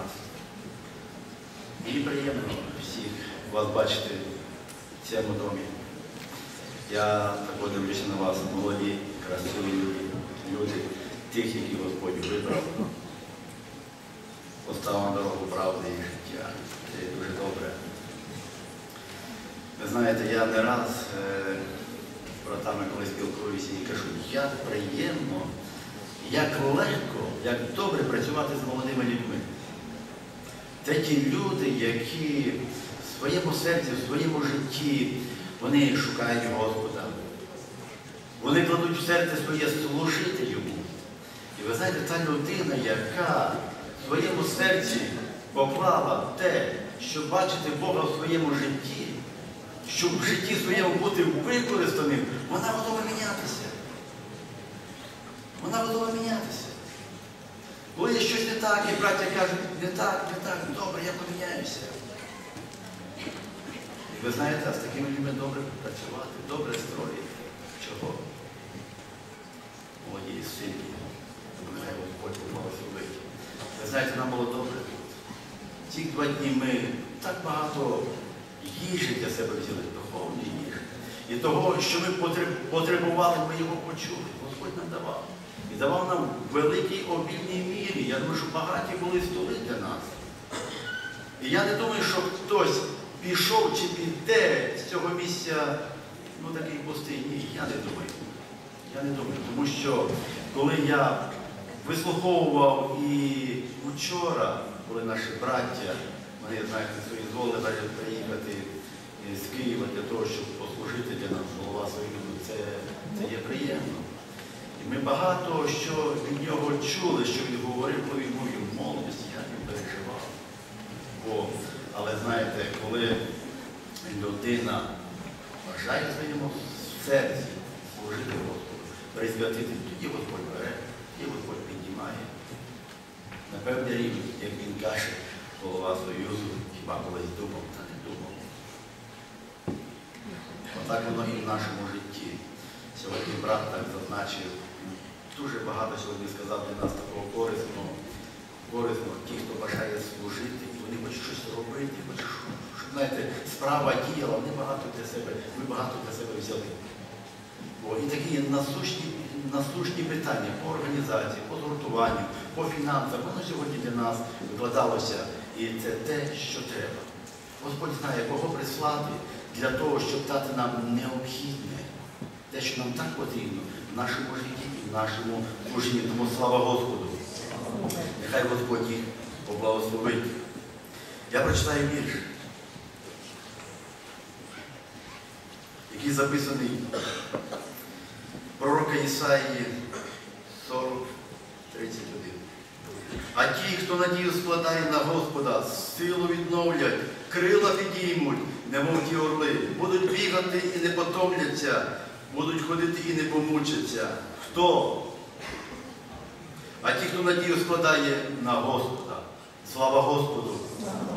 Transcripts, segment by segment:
нас. Мені приємно всіх вас бачити в цьому домі. Я також дивлюся на вас, молоді, красиві люди, тих, які Господь вибрав. Поставив дорогу правди і життя. Це дуже добре. Ви знаєте, я не раз е, братами, коли спілкуюся і кажу, як приємно, як легко, як добре працювати з молодими людьми. Ті люди, які в своєму серці, в своєму житті, вони шукають Господа. Вони кладуть в серце своє служити йому. І ви знаєте, та людина, яка в своєму серці поклала те, щоб бачити Бога в своєму житті, щоб в житті своєму бути використаним, вона готова мінятися. Вона готова мінятися. Є щось не так, і браття кажуть, не так, не так, добре, я поміняюся. І ви знаєте, а з такими людьми добре працювати, добре строїти. Чого? Молоді і сильні. Нехай Господь благословить. Ви знаєте, нам було добре. Ці два дні ми так багато їжі для себе взяли, духовної їжі. І того, що ми потребували, ми його почули. Господь нам давав. І давав нам в великій обільній мірі. Я думаю, що багаті були столи для нас. І я не думаю, що хтось пішов чи піде з цього місця, ну такий пустий. Ні, я не думаю. Я не думаю, тому що коли я вислуховував і вчора, коли наші браття, вони, знаєте, свої дозволили навіть приїхати з Києва для того, щоб послужити для нас голова Союзу, це, це є приємно. І ми багато що від нього чули, що він говорив, коли він був в молодості, я не переживав. Бо, але знаєте, коли людина бажає своєму серці служити Господу, присвятити, тоді Господь бере, тоді Господь піднімає. На певний рівень, як він каже, голова Союзу, хіба колись думав, та не думав. Отак воно і в нашому житті. Сьогодні брат так зазначив, дуже багато сьогодні сказав для нас такого корисного, корисного, ті, хто бажає служити, вони хочуть щось робити, хочуть, щоб, знаєте, справа діяла, вони багато для себе, ми багато для себе взяли. Бо і такі насущні, насущні питання по організації, по згуртуванню, по фінансам, воно сьогодні для нас викладалося. І це те, що треба. Господь знає, кого прислати для того, щоб дати нам необхідне, те, що нам так потрібно в нашому житті і в нашому служінні. Тому слава Господу. Нехай Господь їх поблагословить. Я прочитаю вірш, який записаний пророка Ісаїї 40, 31. А ті, хто надію складає на Господа, силу відновлять, крила підіймуть, немов ті орли, будуть бігати і не потомляться, будуть ходити і не помучаться. Хто? А ті, хто надію складає на Господа. Слава Господу!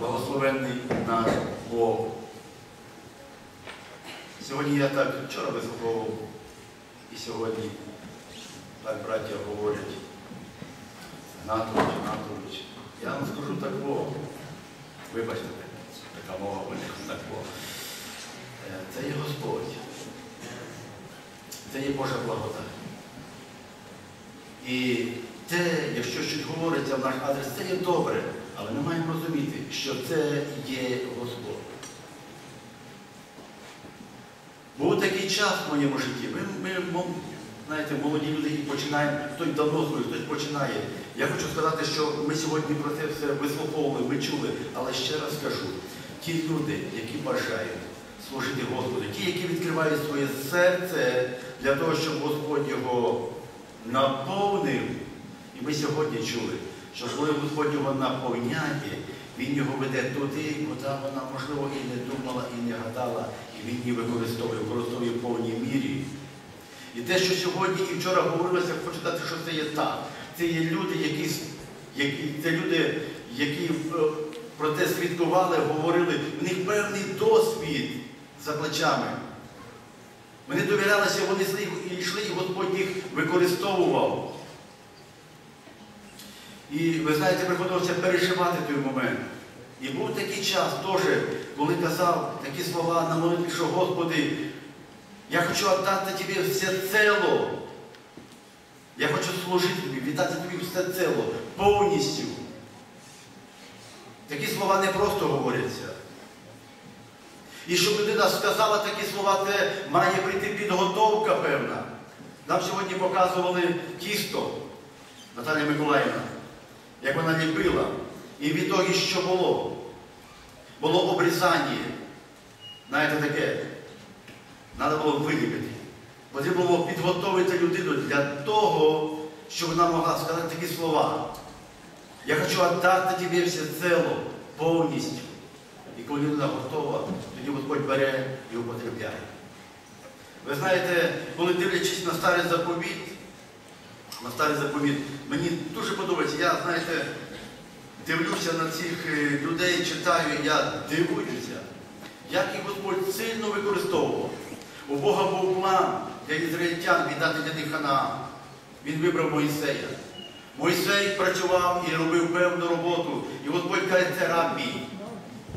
Благословенний наш Бог. Сьогодні я так вчора вислуховував, і сьогодні так браття говорять. Гнатович, Гнатович. Я вам скажу такого. Вибачте, така мова у них такого. Е, Це є Господь. Це є Божа благодать. І те, якщо щось говориться в наш адрес, це є добре, але ми маємо розуміти, що це є Господь. Був такий час в моєму житті. Ми, ми, знаєте, молоді люди починаємо, хтось давно служить, хтось починає. Я хочу сказати, що ми сьогодні про це все вислуховували, ми чули, але ще раз скажу, ті люди, які бажають служити Господу, ті, які відкривають своє серце для того, щоб Господь його наповнив. І ми сьогодні чули, що коли Господь його наповняє, Він його веде туди, куди вона, можливо, і не думала, і не гадала, і він її використовує, використовує в повній мірі. І те, що сьогодні і вчора говорилося, хочу дати, що це є так. Це є люди, які, які це люди, які е, про те свідкували, говорили, в них певний досвід за плечами. Вони довірялися, вони йшли і Господь їх використовував. І ви знаєте, приходилося переживати той момент. І був такий час теж, коли казав такі слова на молитві, що Господи, я хочу віддати Тобі все цело. Я хочу служити тобі, віддати тобі все цело, повністю. Такі слова не просто говоряться. І щоб людина сказала такі слова, це має прийти підготовка певна. Нам сьогодні показували тісто Наталія Миколаївна, як вона ліпила. І в ітогі що було? Було обрізання. Знаєте таке, треба було виліпити. Потрібно було підготовити людину для того, щоб вона могла сказати такі слова. Я хочу віддати тобі все цело, повністю. І коли людина готова, тоді Господь бере і употребляє. Ви знаєте, коли дивлячись на старий заповіт, на старий заповіт, мені дуже подобається, я, знаєте, дивлюся на цих е, людей, читаю, я дивуюся, як і Господь сильно використовував. У Бога був план для ізраїльтян віддати для них Ханаан. Він вибрав Моїсея. Мойсей працював і робив певну роботу. І Господь каже, це раб мій.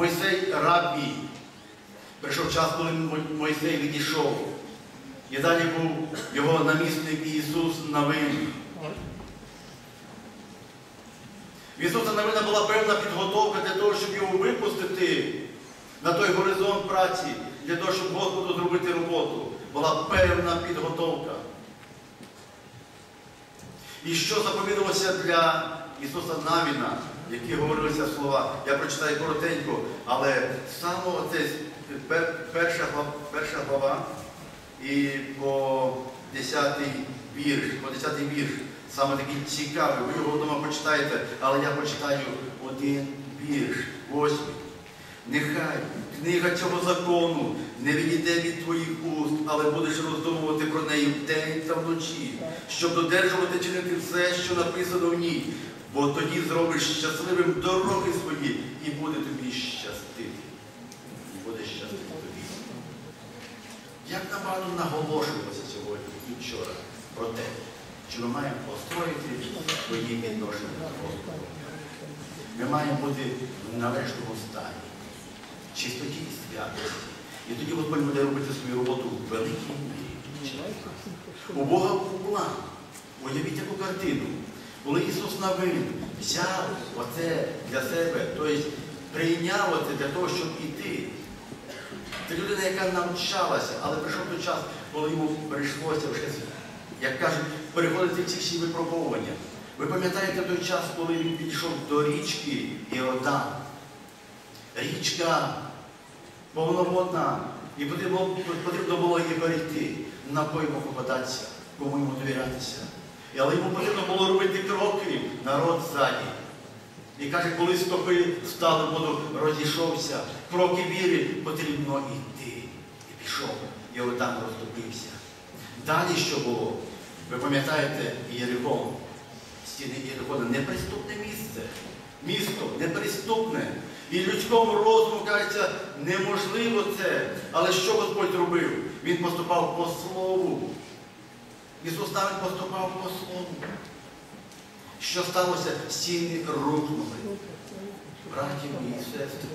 Мойсей раб. Прийшов час, коли Мойсей відійшов. І далі був його намісник Ісус Навин. В Ісуса Навина була певна підготовка для того, щоб його випустити на той горизонт праці, для того, щоб Господу зробити роботу. Була певна підготовка. І що заповідалося для Ісуса Навіна, які говорилися слова, я прочитаю коротенько, але саме оце перша перша глава і по 10 вірш, по 10 вірш, саме такий цікавий, ви його вдома почитаєте, але я почитаю один вірш, восьмий. Нехай книга цього закону не відійде від твоїх уст, але будеш роздумувати про неї вдень та вночі, щоб додержувати чинити все, що написано в ній, бо тоді зробиш щасливим дороги свої і буде тобі щастити. І буде щастити тобі. Як набагато наголошувалося сьогодні і вчора про те, що ми маємо построїти свої відношення з Господом. Ми маємо бути в належному стані, чистоті і святості. І тоді Господь буде робити свою роботу в великій мірі. У Бога був план. Уявіть яку картину. Коли Ісус Навин взяв оце для себе, тобто прийняв оце для того, щоб іти. Це людина, яка навчалася, але прийшов той час, коли йому прийшлося вже, як кажуть, переходити ці всі випробовування. Ви пам'ятаєте той час, коли він підійшов до річки Іордан? Річка повноводна, і потрібно, потрібно було її перейти, на кого йому попадатися, кому йому довірятися. І, Але йому потрібно було робити кроки, народ ззаді. І каже, коли стопи стали, воду розійшовся, кроки віри потрібно йти. І пішов, і отам розтопився. Далі що було? Ви пам'ятаєте Єрихон? Стіни Єрихона неприступне місце. Місто неприступне. І людському розуму кажеться, неможливо це. Але що Господь робив? Він поступав по слову. Ісус навіть поступав по слову. Що сталося? Стіни рухнули. Браті і сестри,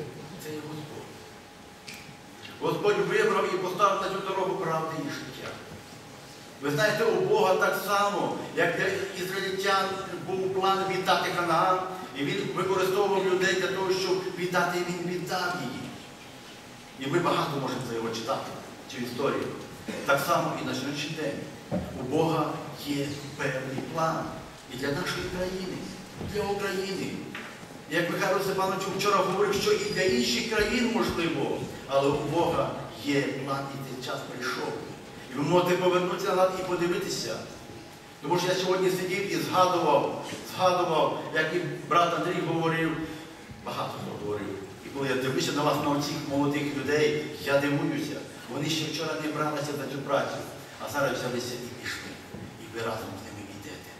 це є Господь. Господь вибрав і поставив на цю дорогу правди і життя. Ви знаєте, у Бога так само, як для ізраїльтян був план віддати Ханаан, і він використовував людей для того, щоб віддати, і він віддав її. І ми багато можемо за його читати, цю історію. Так само і на сьогоднішній день. У Бога є певний план і для нашої країни, для України. Як Михайло Степанович вчора говорив, що і для інших країн можливо, але у Бога є план, і цей час прийшов. І ви можете повернутися назад і подивитися. Тому що я сьогодні сидів і згадував, згадував, як і брат Андрій говорив, багато хто говорив. І коли я дивлюся на вас, на оцих молодих людей, я дивуюся. Вони ще вчора не бралися за цю працю, а зараз взялися і пішли. І ви разом з ними йдете.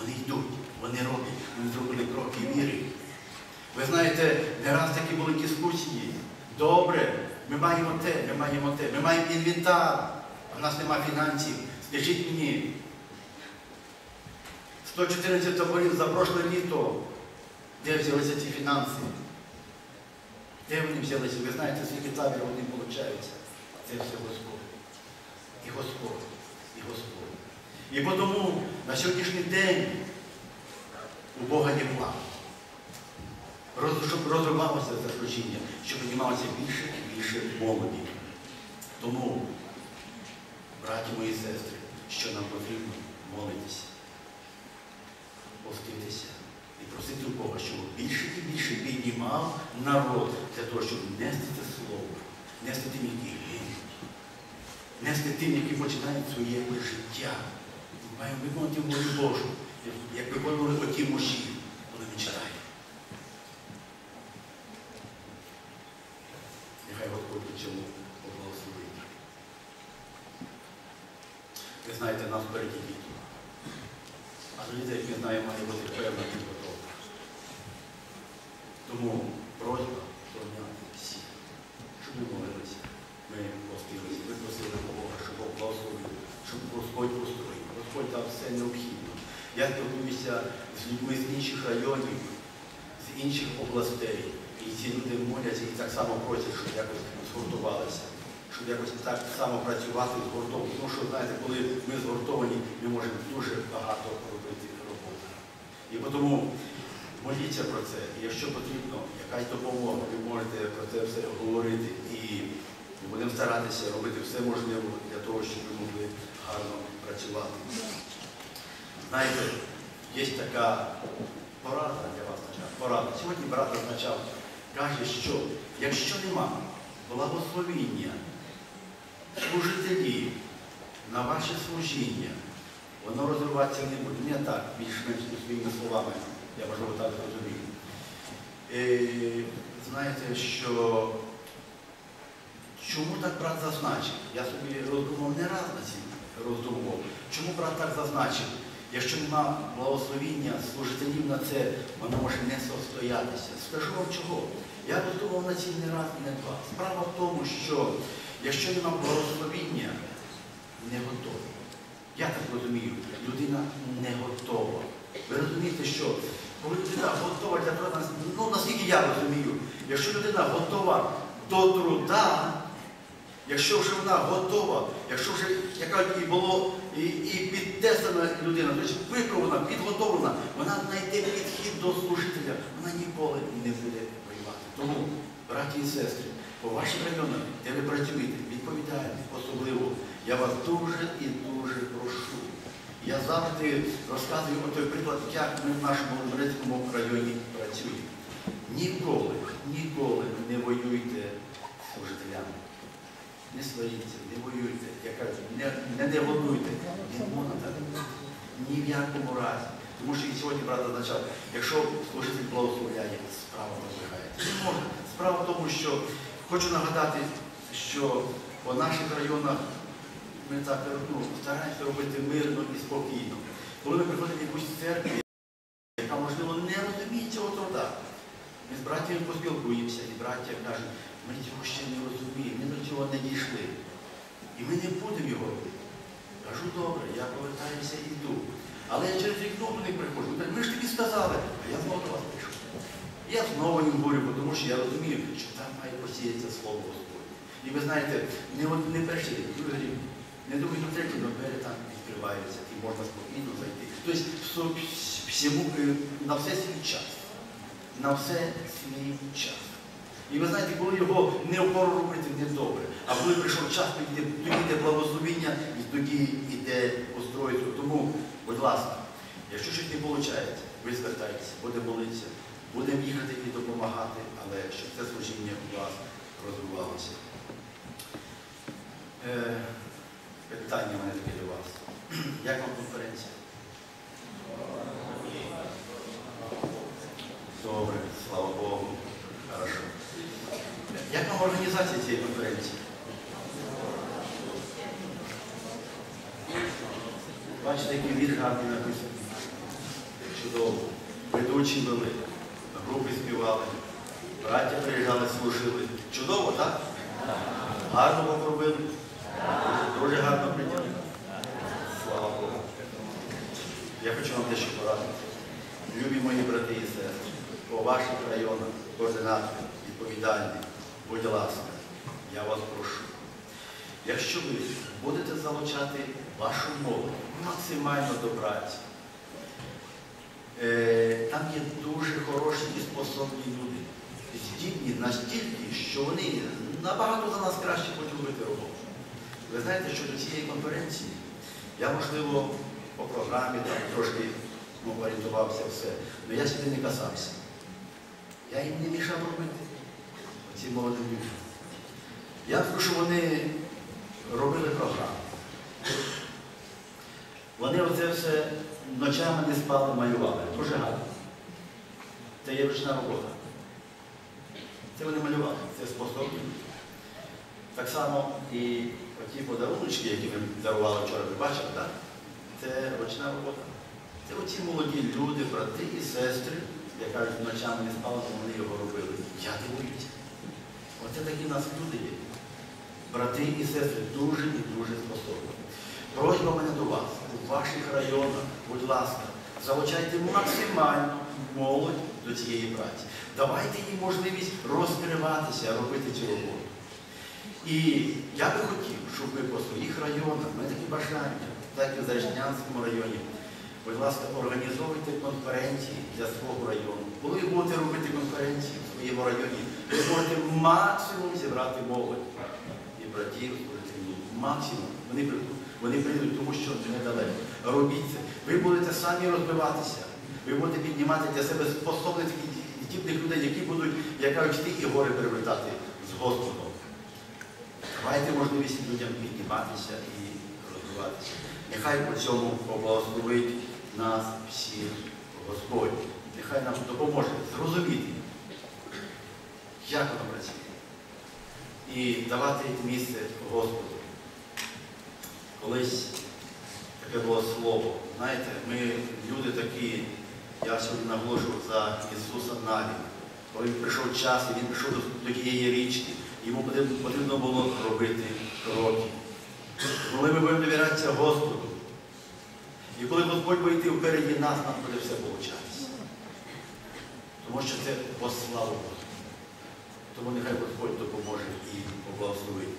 Вони йдуть, вони роблять, вони зробили кроки віри. Ви знаєте, не раз такі були дискусії. Добре, ми маємо те, ми маємо те, ми маємо інвентар, а в нас немає фінансів. Скажіть мені, 114 таборів за прошле літо. Де взялися ці фінанси? Де вони взялися? Ви знаєте, скільки табір вони получаються? Це все Господь. І Господь, і Господь. І тому на сьогоднішній день у Бога є план. Щоб розвивалося це служіння, щоб піднімалося більше і більше молоді. Тому, браті мої сестри, що нам потрібно молитися, поститися і просити у Бога, щоб більше і більше піднімав народ для того, щоб нести це слово, нести тим, які гинуть, нести тим, які починають своє життя. Маємо виконати волю Божу, як виконували оті мужі, ми читаємо. Нехай Господь у цьому поблагословить. Ви знаєте, нас впереді діти. А до дітей, як ми знаємо, має бути певна підготовка. Тому просьба пройняти всіх, щоб ми молилися. Ми постилися, ми просили Бога, щоб Бог благословив, щоб Господь устроїв. Господь дав все необхідне. Я спілкуюся з людьми з інших районів, з інших областей. І ці люди моляться і так само просять, щоб якось згуртувалися, щоб якось так само працювати з гуртом. Тому що, знаєте, коли ми згуртовані, ми можемо дуже багато робити роботи. І тому моліться про це. І якщо потрібно якась допомога, ви можете про це все говорити. І будемо старатися робити все можливе для того, щоб ви могли гарно працювати. Знаєте, є така порада для вас, порада. Сьогодні брат означав, каже, що якщо нема благословіння служителів на ваше служіння, воно розвиватися не буде. Не так, більш-менш своїми словами, я можливо так зрозумів. Е, знаєте, що чому так брат зазначив? Я собі роздумав не раз на цим роздумував. Чому брат так зазначив? Якщо нема благословіння служителів на це, воно може не состоятися. Скажу вам чого. Я роздумав на цим не раз і не два. Справа в тому, що якщо нема благословіння, не готові. Я так розумію, людина не готова. Ви розумієте, що коли людина готова для труда, ну наскільки я розумію, якщо людина готова до труда, якщо вже вона готова, якщо вже яка і було і, і підтесана людина, тобто випробувана, підготовлена, вона знайде підхід до служителя, вона ніколи не буде воювати. Тому, браті і сестри, по вашим районам, де ви працюєте, відповідайте особливо. Я вас дуже і дуже прошу. Я завжди розказую той приклад, як ми в нашому Володимирецькому районі працюємо. Ніколи, ніколи не воюйте з служителями. Не сваріться, не воюйте, я кажу, не, не негодуйте. Ні в якому разі. Тому що і сьогодні брат зазначав, якщо служитель благословляє, справа розвивається. Не можна. Справа в тому, що хочу нагадати, що по наших районах ми так ну, стараємося робити мирно і спокійно. Коли ми приходимо в якусь церкву, яка, можливо, не розуміє цього труда, ми з братями поспілкуємося, і браття кажуть, ми цього ще не розуміємо, ми до цього не дійшли. І ми не будемо його робити. Кажу, добре, я повертаюся і йду. Але я через вікно них приходжу. Ми ж тобі сказали, а я знову до вас. Я знову їм говорю, тому що я розумію, що там має посіятися слово Господнє. І ви знаєте, не, не перший другий не другий, не третій, але двері там відкриваються і можна спокійно зайти. Тобто всьому, е, на все свій час. На все свій час. І ви знаєте, коли його не впору робити, не добре. А коли прийшов час, тоді йде, благословіння і тоді йде устройство. Тому, будь ласка, якщо щось не виходить, ви звертайтеся, будемо молитися, будемо їхати і допомагати, але щоб це служіння у вас розвивалося. Е, питання мене таке до вас. Як вам конференція? Добре, слава Богу. Хорошо. Як вам організація цієї конференції? Бачите, який вірш гарний написаний. Чудово. Ведучі вели, групи співали, браття приїжджали, служили. Чудово, так? Гарно вам робили? Дуже гарно прийняли. Слава Богу. Я хочу вам дещо порадити. Любі мої брати і сестри, по ваших районах, координатори, відповідальні, будь ласка, я вас прошу. Якщо ви будете залучати вашу молодь максимально до праці, там є дуже хороші і способні люди, здібні настільки, що вони набагато за нас краще будуть робити роботу. Ви знаєте, що до цієї конференції я, можливо, по програмі там трошки ну, орієнтувався все, але я сюди не касався. Я їм не мішав робити, ці молодим людям. Я скажу, що вони робили програму. Вони оце все ночами не спали, малювали. Гарно. Це є ручна робота. Це вони малювали, це способні. Так само і оті подарунки, які ми дарували вчора, ви бачили, так? Це ручна робота. Це оці молоді люди, брати і сестри, як кажуть, ночами не спали, то вони його робили. Я дивуюся. Оце такі в нас люди є. Брати і сестри дуже і дуже способні. Просьба мене до вас, у ваших районах, будь ласка, залучайте максимально молодь до цієї праці. Давайте їй можливість розкриватися, робити цю роботу. І я би хотів, щоб ви по своїх районах, ми такі бажання, так і в Заречнянському районі, будь ласка, організовуйте конференції для свого району. Коли ви будете робити конференції в своєму районі, ви зможете максимум зібрати молодь і братів, служителів. Максимум. Вони прийдуть, вони прийдуть, тому що недалеко. Робіть це. Ви будете самі розвиватися. Ви будете піднімати для себе способних здібних людей, які будуть, як кажуть, і гори перевертати з Господом. Давайте можливість людям підніматися і розвиватися. Нехай по цьому поблагословить нас всіх Господь. Нехай нам допоможе зрозуміти, як воно працює. І давати місце Господу. Колись таке було слово. Знаєте, ми люди такі, я сьогодні наголошував за Ісуса Наві. Коли прийшов час, і він прийшов до, тієї річки, йому потрібно- було робити кроки. Коли ми будемо довірятися Господу, і коли Господь буде йти впереді нас, нам буде все получатися. Тому що це по славу Господу. Тому нехай Господь допоможе і поблагословить.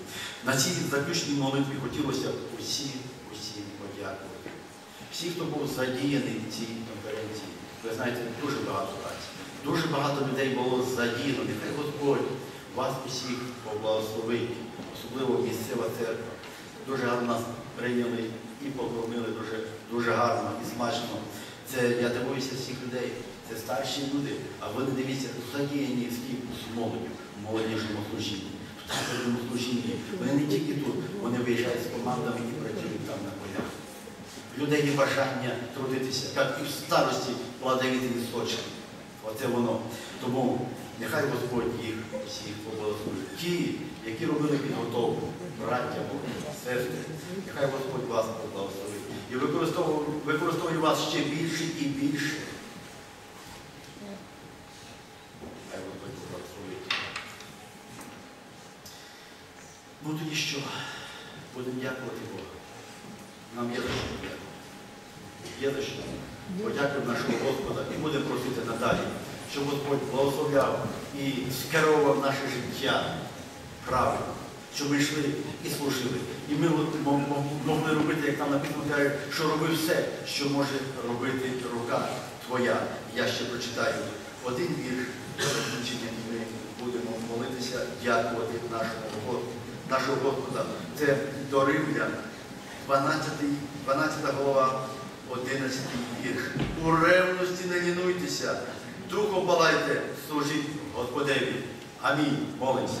На цій заключній молитві хотілося б усім, усім подякувати. Всі, хто був задіяний в цій конференції, ви знаєте, дуже багато праці. Дуже багато людей було задіяно. Нехай Господь вас усіх поблагословить, особливо місцева церква. Дуже гарно нас прийняли і покормили дуже, дуже гарно і смачно. Це я дивуюся всіх людей. Це старші люди, а вони дивіться, задіяні з молоддю, молодіжному служінні, в таборному служінні. Вони не тільки тут, вони виїжджають з командами і працюють там на полях. Людей є бажання трудитися, як і в старості плодовіти лісточки. Оце воно. Тому нехай Господь їх всіх поблагословить. Ті, які робили підготовку, браття, сестри, нехай Господь вас поблагословить. І використовує вас ще більше і більше. Хай Господь поблагословить. Ну тоді що? Будемо дякувати Богу. Нам є за що подякувати. Є за що. Подякуємо нашого Господа і будемо просити надалі, щоб Господь благословляв і скеровував наше життя правильно, щоб ми йшли і служили. І ми могли робити, як там написано, що роби все, що може робити рука твоя. Я ще прочитаю один вірш закінчення, і ми будемо молитися, дякувати нашому Господу, нашого Господа. Це до Римлян, 12, 12 голова, 11 вірш. У ревності не лінуйтеся, духом палайте, служіть Господеві. Амінь. Молимося.